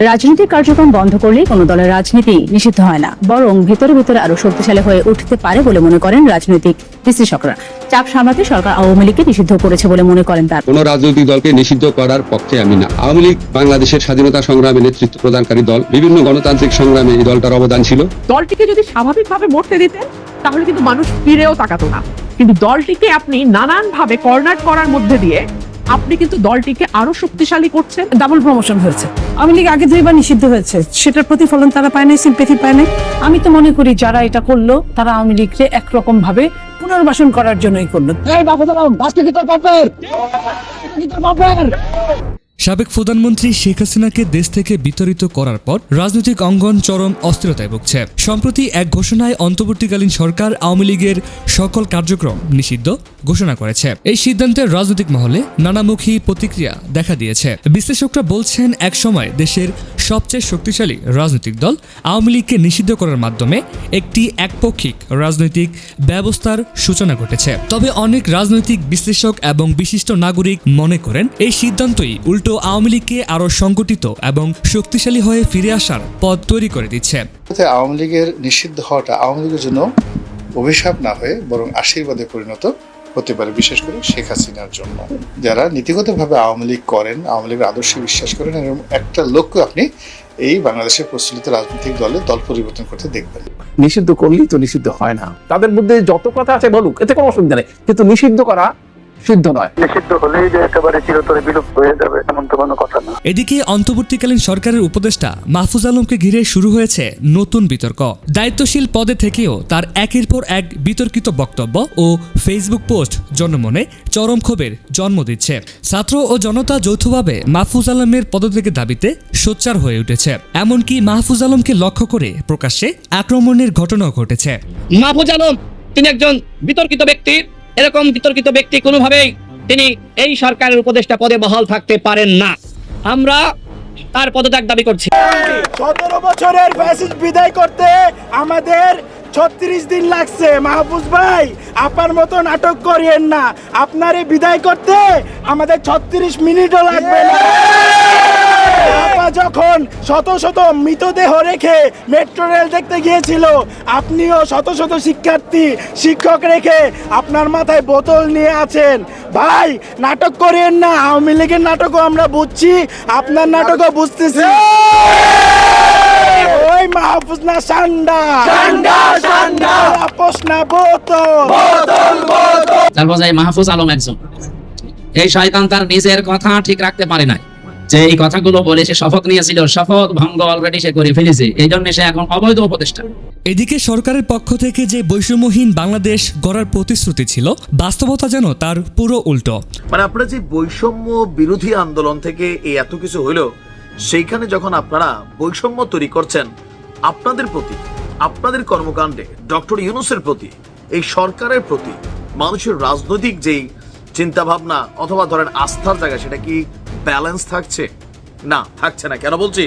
রাজনৈতিক কার্যক্রম বন্ধ করলে কোনো দলের রাজনীতি নিষিদ্ধ হয় না। বরং ভেতরে ভেতরে আরও শক্তিশালী হয়ে উঠতে পারে বলে মনে করেন রাজনৈতিক বিশ্লেষকরা। চাপ সামলাতে সরকার আওয়ামী লীগকে নিষিদ্ধ করেছে বলে মনে করেন তার। কোন রাজনৈতিক দলকে নিষিদ্ধ করার পক্ষে আমি না। আওয়ামী লীগ বাংলাদেশের স্বাধীনতা সংগ্রামে নেতৃত্ব প্রদানকারী দল বিভিন্ন গণতান্ত্রিক সংগ্রামে এই দলটার অবদান ছিল। দলটিকে যদি স্বাভাবিকভাবে মরতে দিতেন তাহলে কিন্তু মানুষ ফিরেও তাকাতো না। কিন্তু দলটিকে আপনি নানান ভাবে কর্নার করার মধ্যে দিয়ে আপনি কিন্তু দলটিকে আরও শক্তিশালী করছেন। ডাবল প্রমোশন হয়েছে। আওয়ামী লীগ আগে দুইবার নিষিদ্ধ হয়েছে। সেটার প্রতিফলন তারা পায় নাই সিম্পেথি পায় নাই। আমি তো মনে করি যারা এটা করল তারা আওয়ামী লীগকে একরকম ভাবে পুনর্বাসন করার জন্যই করল। সাবেক প্রধানমন্ত্রী শেখ হাসিনাকে দেশ থেকে বিতাড়িত করার পর রাজনৈতিক অঙ্গন চরম অস্থিরতায় ভুগছে। সম্প্রতি এক ঘোষণায় অন্তর্বর্তীকালীন সরকার আওয়ামী লীগের সকল কার্যক্রম নিষিদ্ধ ঘোষণা করেছে। এই সিদ্ধান্তে রাজনৈতিক মহলে নানামুখী প্রতিক্রিয়া দেখা দিয়েছে। বিশ্লেষকরা বলছেন একসময় দেশের সবচেয়ে শক্তিশালী রাজনৈতিক দল আওয়ামী লীগকে নিষিদ্ধ করার মাধ্যমে একটি একপক্ষিক রাজনৈতিক ব্যবস্থার সূচনা ঘটেছে। তবে অনেক রাজনৈতিক বিশ্লেষক এবং বিশিষ্ট নাগরিক মনে করেন, এই সিদ্ধান্তই উল্টো আওয়ামী লীগকে আরও সংগঠিত এবং শক্তিশালী হয়ে ফিরে আসার পথ তৈরি করে দিচ্ছে। আওয়ামী লীগের নিষিদ্ধ হওয়াটা আওয়ামী লীগের জন্য অভিশাপ না হয়ে বরং আশীর্বাদে পরিণত হতে পারে বিশেষ করে শেখ হাসিনার জন্য। যারা নীতিগতভাবে আওয়ামী লীগ করেন আওয়ামী লীগের আদর্শে বিশ্বাস করেন এবং একটা লক্ষ্য আপনি এই বাংলাদেশের প্রচলিত রাজনৈতিক দলে দল পরিবর্তন করতে দেখবেন। নিষিদ্ধ করলেই তো নিষিদ্ধ হয় না। তাদের মধ্যে যত কথা আছে বলুক এতে কোনো অসুবিধা নেই। কিন্তু নিষিদ্ধ করা সিদ্ধ নয়। নিষিদ্ধ হলেই যে একেবারে চিরতরে বিলুপ্ত হয়ে যাবে এমন তো কোনো কথা না। এদিকে অন্তর্বর্তীকালীন সরকারের উপদেষ্টা মাহফুজ আলমকে ঘিরে শুরু হয়েছে নতুন বিতর্ক। দায়িত্বশীল পদে থেকেও তার একের পর এক বিতর্কিত বক্তব্য ও ফেসবুক পোস্ট জনমনে চরম ক্ষোভের জন্ম দিচ্ছে। ছাত্র ও জনতা যৌথভাবে মাহফুজ আলমের পদত্যাগের দাবিতে সোচ্চার হয়ে উঠেছে। এমনকি মাহফুজ আলমকে লক্ষ্য করে প্রকাশ্যে আক্রমণের ঘটনাও ঘটেছে। মাহফুজ আলম তিনি একজন বিতর্কিত ব্যক্তি। এরকম বিতর্কিত ব্যক্তি কোনোভাবেই তিনি এই সরকারের উপদেষ্টা পদে বহাল থাকতে পারেন না। আমরা তার পদত্যাগ দাবি করছি। সতেরো বছরের ফ্যাসিস্ট বিদায় করতে আমাদের ছত্রিশ দিন লাগছে। মাহফুজ ভাই আপনার মতো নাটক করিয়েন না। আপনারে বিদায় করতে আমাদের ছত্রিশ মিনিটও লাগবে না। যখন শত শত মৃতদেহ রেখে মেট্রো রেল দেখতে গিয়েছিল। আপনিও শত শত শিক্ষার্থী শিক্ষক রেখে আপনার মাথায় বোতল নিয়ে আছেন। ভাই নাটক করিয়েন না আওয়ামী লীগের নাটকও আমরা বুঝছি আপনার নাটকও বুঝতেছি। ওই মাহফুজ না সান্ডা? সান্ডা সান্ডা। আপোষ না বোতল। তারপর মাহফুজ আলম একজন। এই শয়তান তার নিজের কথা ঠিক রাখতে পারে না যে এই কথাগুলো বলে সে শপথ নিয়েছিল শপথ ভঙ্গ অলরেডি সে করে ফেলেছে। এই জন্য সে এখন অবৈধ উপদেষ্টা। এদিকে সরকারের পক্ষ থেকে যে বৈষম্যহীন বাংলাদেশ গড়ার প্রতিশ্রুতি ছিল বাস্তবতা যেন তার পুরো উল্টো। মানে আপনারা যে বৈষম্য বিরোধী আন্দোলন থেকে এই এত কিছু হইল সেইখানে যখন আপনারা বৈষম্য তৈরি করছেন আপনাদের প্রতি আপনাদের কর্মকাণ্ডে ডক্টর ইউনুসের প্রতি এই সরকারের প্রতি মানুষের রাজনৈতিক যেই চিন্তা ভাবনা অথবা ধরেন আস্থার জায়গা সেটা কি ব্যালেন্স থাকছে? না থাকছে না। কেন বলছি?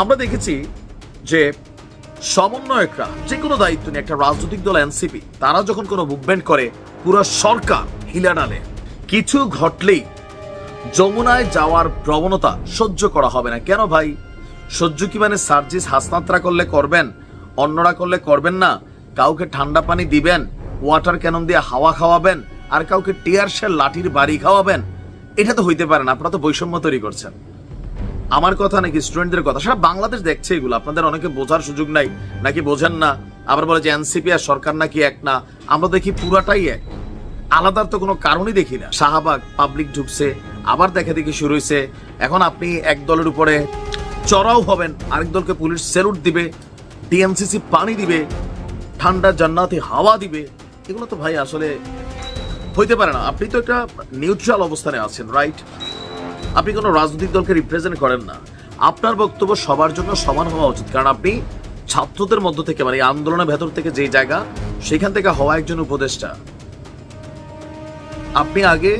আমরা দেখেছি যে সমন্বয়করা, যে কোনো দায়িত্ব নিয়ে একটা রাজনৈতিক দল, এনসিপি, তারা যখন কোনো মুভমেন্ট করে, পুরো সরকার হিলা ডালে কিছু ঘটলেই যমুনায় যাওয়ার প্রবণতা সহ্য করা হবে না। কেন ভাই? সহ্য কি মানে সার্জিস হাসনাত্রা করলে করবেন? অন্যরা করলে করবেন না? কাউকে ঠান্ডা পানি দিবেন? ওয়াটার ক্যানন দিয়ে হাওয়া খাওয়াবেন? আর কাউকে টিয়ার লাঠির বাড়ি খাওয়াবেন? এটা তো হইতে পারে না, আপনারা তো বৈষম্য তৈরি করছেন। আমার কথা নাকি স্টুডেন্টদের কথা, সারা বাংলাদেশ দেখছে এগুলো, আপনাদের অনেকে বোঝার সুযোগ নাই, নাকি বোঝেন না, আবার বলে যে এনসিপি আর সরকার নাকি এক না, আমরা দেখি পুরাটাই এক। আলাদার তো কোনো কারণই দেখি না। শাহবাগ পাবলিক ঢুকছে, আবার দেখা দেখি শুরু হয়েছে এখন আপনি এক দলের উপরে চড়াও হবেন, আরেক দলকে পুলিশ স্যালুট দিবে ডিএমসিসি পানি দিবে, ঠান্ডা জান্নাতি হাওয়া দিবে। এগুলো তো ভাই আসলে হইতে পারে না। আপনি তো একটা নিউট্রাল অবস্থানে আছেন রাইট আপনি কোনো রাজনৈতিক দলকে রিপ্রেজেন্ট করেন না। আপনার বক্তব্য সবার জন্য সমান হওয়া উচিত। কারণ আপনি ছাত্রদের মধ্য থেকে মানে আন্দোলনের ভেতর থেকে যে জায়গা, সেখান থেকে হওয়া একজন উপদেষ্টা। আপনি আগে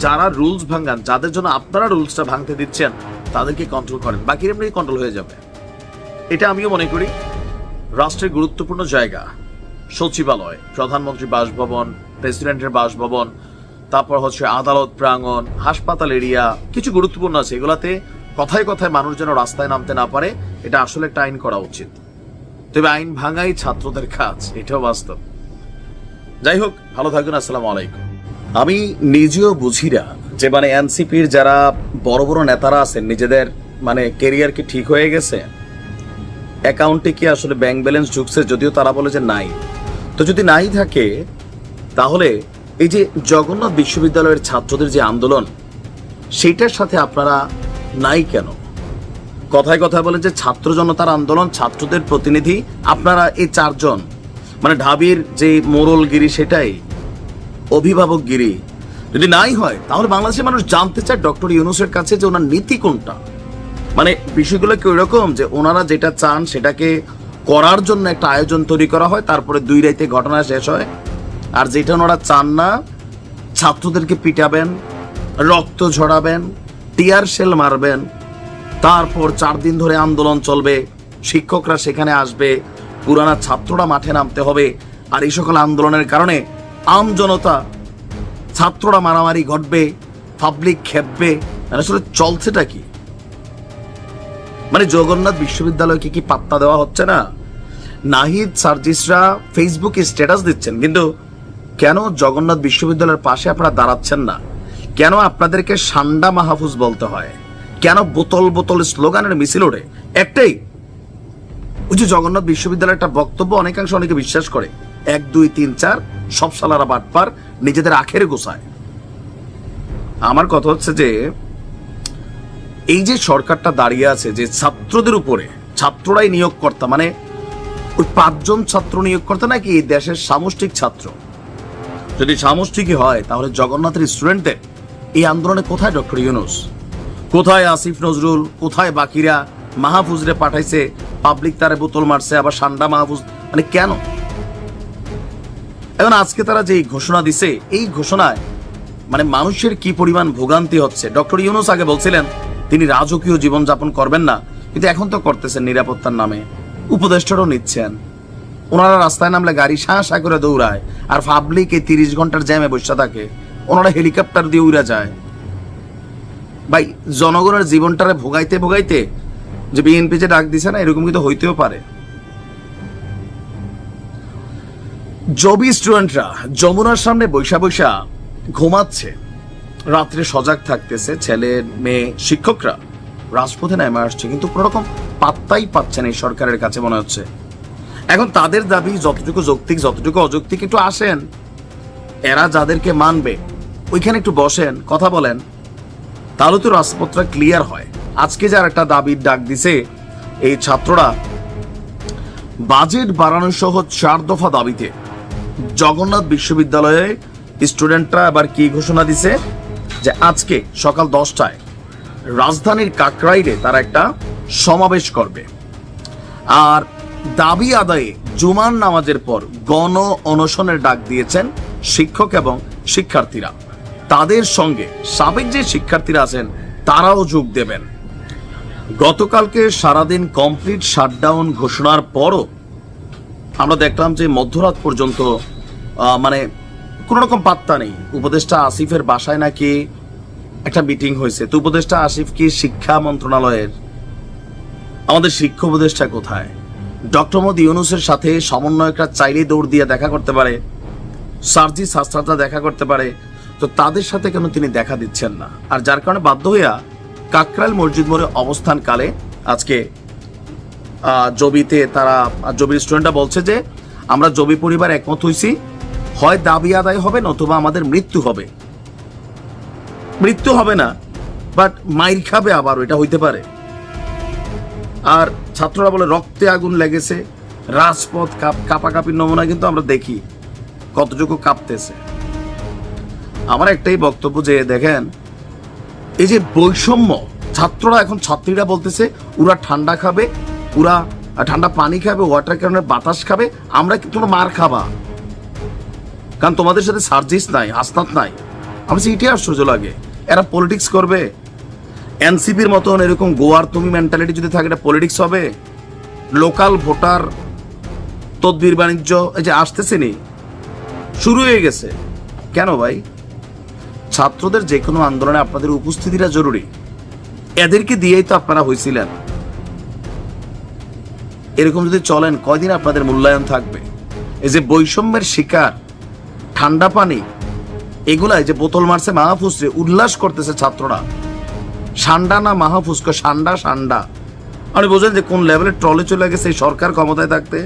যারা রুলস ভাঙান, যাদের জন্য আপনারা রুলসটা ভাঙতে দিচ্ছেন, তাদেরকে কন্ট্রোল করেন। বাকি এমনি কন্ট্রোল হয়ে যাবে। এটা আমিও মনে করি। রাষ্ট্রের গুরুত্বপূর্ণ জায়গা, সচিবালয়, প্রধানমন্ত্রী বাসভবন প্রেসিডেন্টের বাসভবন, তারপর হচ্ছে আদালত, প্রাঙ্গণ, হাসপাতাল এরিয়া, কিছু গুরুত্বপূর্ণ আছে। এগুলাতে কথায় কথায় মানুষ যেন রাস্তায় নামতে না পারে, এটা আসলে একটা আইন করা উচিত। তবে আইন ভাঙাই ছাত্রদের কাজ, এটাও বাস্তব। যাই হোক, ভালো থাকবেন, আসসালামু আলাইকুম। আমি নিজেও বুঝি না যে মানে এনসিপির যারা বড় বড় নেতারা আছেন, নিজেদের মানে কেরিয়ার কি ঠিক হয়ে গেছে? অ্যাকাউন্টে কি আসলে ব্যাংক ব্যালেন্স ঢুকছে, যদিও তারা বলে যে নাই। তো যদি নাই থাকে তাহলে এই যে জগন্নাথ বিশ্ববিদ্যালয়ের ছাত্রদের যে আন্দোলন সেইটার সাথে আপনারা নাই কেন? কথায় কথায় বলেন যে ছাত্র জনতার আন্দোলন, ছাত্রদের প্রতিনিধি, আপনারা এই চারজন মানে ঢাবির যে মোরলগিরি সেটাই অভিভাবকগিরি যদি নাই হয়, তাহলে বাংলাদেশের মানুষ জানতে চায় ডক্টর ইউনুসের কাছে যে ওনার নীতি কোনটা। মানে বিষয়গুলো কি ওইরকম যে ওনারা যেটা চান সেটাকে করার জন্য একটা আয়োজন তৈরি করা হয়, তারপরে দুই রাইতে ঘটনা শেষ হয়। আর যেটা ওনারা চান না, ছাত্রদেরকে পিটাবেন, রক্ত ঝরাবেন, টিয়ার শেল মারবেন। তারপর চার দিন ধরে আন্দোলন চলবে, শিক্ষকরা সেখানে আসবে, পুরানা ছাত্ররা মাঠে নামতে হবে। আর এই সকল আন্দোলনের কারণে আম জনতা, ছাত্ররা মারামারি ঘটবে পাবলিক খেপবে। আসলে চলছেটা কি? মানে জগন্নাথ বিশ্ববিদ্যালয়কে কি পাত্তা দেওয়া হচ্ছে না? নাহিদ সার্জিসরা ফেসবুকে স্ট্যাটাস দিচ্ছেন, কিন্তু কেন জগন্নাথ বিশ্ববিদ্যালয়ের পাশে আপনারা দাঁড়াচ্ছেন না? কেন আপনাদেরকে সান্ডা মাহফুজ বলতে হয়? কেন বোতল বোতল স্লোগানের মিছিল ওঠে? একটাই, ওই যে জগন্নাথ বিশ্ববিদ্যালয়ের একটা বক্তব্য অনেকাংশ অনেকে বিশ্বাস করে। এক, দুই, তিন, চার, সব সালারা বাটপার নিজেদের আখের গোছায়। আমার কথা হচ্ছে যে, এই যে সরকারটা দাঁড়িয়ে আছে, যে ছাত্রদের উপরে, ছাত্ররাই নিয়োগকর্তা মানে ওই পাঁচজন ছাত্র নিয়োগকর্তা নাকি এই দেশের সামষ্টিক ছাত্র? যদি সামষ্টিকই হয়, তাহলে জগন্নাথের স্টুডেন্টদের এই আন্দোলনে কোথায় ডক্টর ইউনুস? কোথায় আসিফ নজরুল? কোথায় বাকিরা? মাহফুজরে পাঠাইছে, পাবলিক তারে বোতল মারছে, আবার সান্ডা মাহফুজ? মানে কেন? এখন আজকে তারা যে ঘোষণা দিছে, এই ঘোষণায় মানে মানুষের কি পরিমাণ ভোগান্তি হচ্ছে? ডক্টর ইউনুস আগে বলছিলেন, তিনি রাজকীয় জীবনযাপন করবেন না, কিন্তু এখন তো করতেছেন নিরাপত্তার নামে। উপদেষ্টারও নিচ্ছেন। ওনারা রাস্তায় নামলে গাড়ি শাঁ শাঁ করে দৌড়ায়, আর পাবলিক এই তিরিশ ঘণ্টার জ্যামে বসে থাকে। ওনারা হেলিকপ্টার দিয়ে উড়া যায়। ভাই, জনগণের জীবনটারে ভোগাইতে ভোগাইতে যে বিএনপি যে ডাক দিছে না, এরকম কিন্তু হইতেও পারে। জবি স্টুডেন্টরা যমুনার সামনে বৈশা বৈশা ঘুমাচ্ছে। রাত্রে সজাগ থাকতেছে ছেলে, মেয়ে, শিক্ষকরা। রাজপথে নেমে আসছে, কিন্তু কোনো রকম পাত্তাই পাচ্ছেন এই সরকারের কাছে মনে হচ্ছে। এখন তাদের দাবি যতটুকু যৌক্তিক, যতটুকু অযৌক্তিক একটু আসেন, এরা যাদেরকে মানবে, ওইখানে একটু বসেন, কথা বলেন, তাহলে তো রাজপথটা ক্লিয়ার হয়। আজকে যার একটা দাবির ডাক দিছে, এই ছাত্ররা বাজেট বাড়ানো সহ চার দফা দাবিতে, জগন্নাথ বিশ্ববিদ্যালয়ে স্টুডেন্টরা আবার কি ঘোষণা দিছে? যে আজকে সকাল দশটায় রাজধানীর কাকরাইলে তারা একটা সমাবেশ করবে। আর দাবি আদায়ে জুমার নামাজের পর গণ অনশনের ডাক দিয়েছেন শিক্ষক এবং শিক্ষার্থীরা। তাদের সঙ্গে সাবেক যে শিক্ষার্থীরা আছেন, তারাও যোগ দেবেন। গতকালকে সারাদিন কমপ্লিট শাটডাউন ঘোষণার পরও আমরা দেখলাম যে মধ্যরাত পর্যন্ত মানে কোনো রকম পাত্তা নেই। উপদেষ্টা আসিফের বাসায় নাকি একটা মিটিং হয়েছে। তো উপদেষ্টা আসিফ কি শিক্ষা মন্ত্রণালয়ের? আমাদের শিক্ষা উপদেষ্টা কোথায়? ডক্টর মোদী ইউনুসের সাথে সমন্বয়করা চাইলেই দৌড় দিয়ে দেখা করতে পারে সার্জি শাস্ত্রাটা দেখা করতে পারে, তো তাদের সাথে কেন তিনি দেখা দিচ্ছেন না? আর যার কারণে বাধ্য হইয়া কাকরাল মসজিদ মোড়ে অবস্থানকালে আজকে জবিতে তারা, জবির স্টুডেন্টরা বলছে যে, আমরা জবি পরিবার একমত হইছি, হয় দাবি আদায় হবে নতুবা আমাদের মৃত্যু হবে। মৃত্যু হবে না বাট মাইর খাবে আবার, এটা হইতে পারে। আর ছাত্ররা বলে, রক্তে আগুন লেগেছে, রাজপথ কাপ, কাপাকাপির নমুনা কিন্তু আমরা দেখি, কতটুকু কাঁপতেছে। আমার একটাই বক্তব্য যে, দেখেন, এই যে বৈষম্য, ছাত্ররা এখন ছাত্রীরা বলতেছে ওরা ঠান্ডা খাবে ওরা ঠান্ডা পানি খাবে, ওয়াটার কারণে বাতাস খাবে, আমরা কি মার খাবা? কারণ তোমাদের সাথে সার্জিস নাই আসনাত নাই। আমার কাছে এটাই আশ্চর্য লাগে, এরা পলিটিক্স করবে এনসিপির মতন এরকম গোয়ার তুমি মেন্টালিটি যদি থাকে, এটা পলিটিক্স হবে? লোকাল ভোটার তদবির বাণিজ্য, এই যে আসতেছে নি, শুরু হয়ে গেছে। কেন ভাই? ছাত্রদের যে কোনো আন্দোলনে আপনাদের উপস্থিতিটা জরুরি। এদেরকে দিয়েই তো আপনারা হয়েছিলেন এরকম যদি চলেন, কয়দিন আপনাদের মূল্যায়ন থাকবে? এই যে বৈষম্যের শিকার, ঠান্ডা পানি, এগুলাই যে বোতল মারছে, মাহফুজরে উল্লাস করতেছে ছাত্ররা। সান্ডা না মাহফুজকে সান্ডা সান্ডা। আপনি বোঝেন যে কোন লেভেলে ট্রলে চলে গেছে সরকার ক্ষমতায় থাকতে?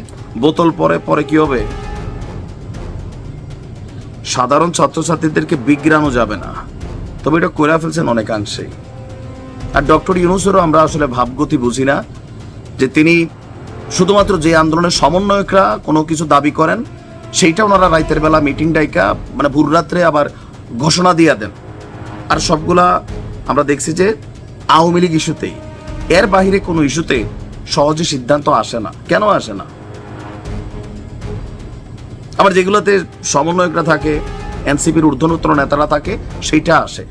বোতল পরে পরে কি হবে? সাধারণ ছাত্রছাত্রীদেরকে বিগ্রানো যাবে না। তবে এটা কইরা ফেলছেন অনেকাংশেই আর ডক্টর ইউনুসেরও আমরা আসলে ভাবগতি বুঝি না যে তিনি শুধুমাত্র যে আন্দোলনের সমন্বয়করা কোনো কিছু দাবি করেন, সেইটা ওনারা রাইতের বেলা মিটিং ডাইকা মানে ভোর রাত্রে আবার ঘোষণা দিয়ে দেন। আর সবগুলা আমরা দেখছি যে আওয়ামী লীগ ইস্যুতেই। এর বাহিরে কোনো ইস্যুতে সহজে সিদ্ধান্ত আসে না। কেন আসে না? আবার যেগুলোতে সমন্বয়করা থাকে, এনসিপির ঊর্ধ্বনতর নেতারা থাকে, সেইটা আসে।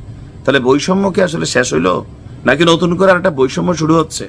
তাহলে বৈষম্য কি আসলে শেষ হইল? নাকি নতুন করে একটা বৈষম্য শুরু হচ্ছে?